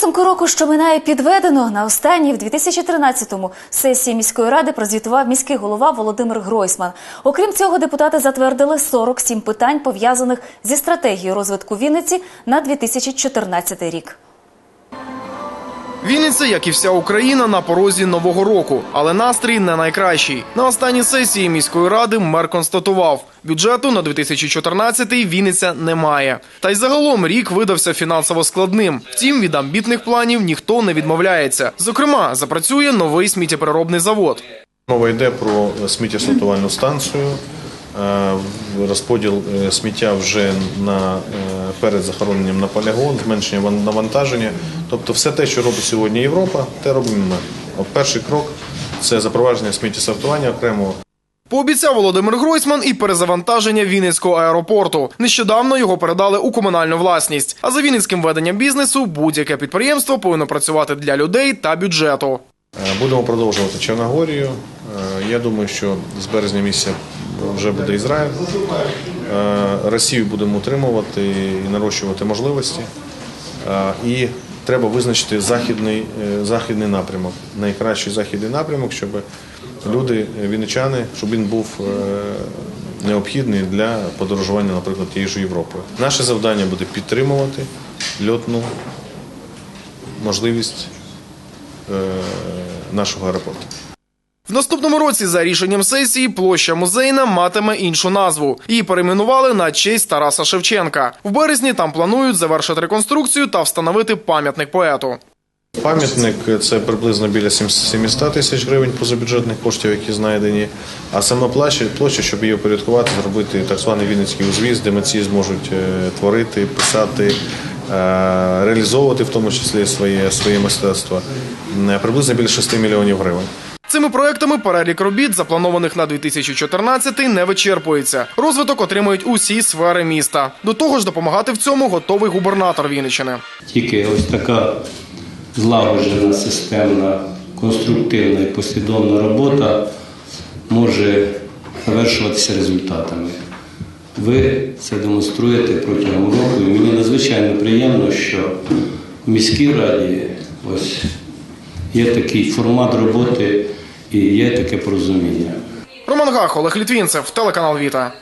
Підсумку року, що минає підведено, на останній в 2013-му сесії міської ради прозвітував міський голова Володимир Гройсман. Окрім цього, депутати затвердили 47 питань, пов'язаних зі стратегією розвитку Вінниці на 2014 рік. Вінниця, як і вся Україна, на порозі нового року, але настрій не найкращий. На останній сесії міської ради мер констатував, бюджету на 2014-й Вінниця немає. Та й загалом рік видався фінансово складним. Втім, від амбітних планів ніхто не відмовляється. Зокрема, запрацює новий сміттєпереробний завод. Мова йде про сміттєсортувальну станцію, розподіл е, сміття вже на, е, перед захороненням на полігон, зменшення навантаження. Тобто все те, що робить сьогодні Європа, те робимо ми. Перший крок це запровадження сміттєсортування окремого. Пообіцяв Володимир Гройсман і перезавантаження Вінницького аеропорту. Нещодавно його передали у комунальну власність. А за Вінницьким веденням бізнесу будь-яке підприємство повинно працювати для людей та бюджету. Е, Будемо продовжувати Чорногорію. Е, Я думаю, що з березня місяця вже буде Ізраїль. Е, Росію будемо утримувати і нарощувати можливості. І треба визначити західний, західний напрямок, найкращий західний напрямок, щоб люди, вінничани, щоб він був необхідний для подорожування, наприклад, тією ж Європою. Наше завдання буде підтримувати льотну можливість нашого аеропорту. В наступному році, за рішенням сесії, площа музейна матиме іншу назву. Її перейменували на честь Тараса Шевченка. В березні там планують завершити реконструкцію та встановити пам'ятник поету. Пам'ятник це приблизно біля 700 тисяч гривень позабюджетних коштів, які знайдені. А сама площа, щоб її упорядкувати, зробити так званий Вінницький узвіз, де митці зможуть е, творити, писати, е, реалізовувати в тому числі своє, своє мистецтво. Е, Приблизно біля 6 мільйонів гривень. Цими проектами перелік робіт, запланованих на 2014 не вичерпується. Розвиток отримують усі сфери міста. До того ж, допомагати в цьому готовий губернатор Вінниччини. Тільки ось така злагоджена, системна, конструктивна і послідовна робота може завершуватися результатами. Ви це демонструєте протягом року, надзвичайно приємно, що в міській раді ось є такий формат роботи і є таке порозуміння. Роман Гах, Олег Літвінцев, телеканал Віта.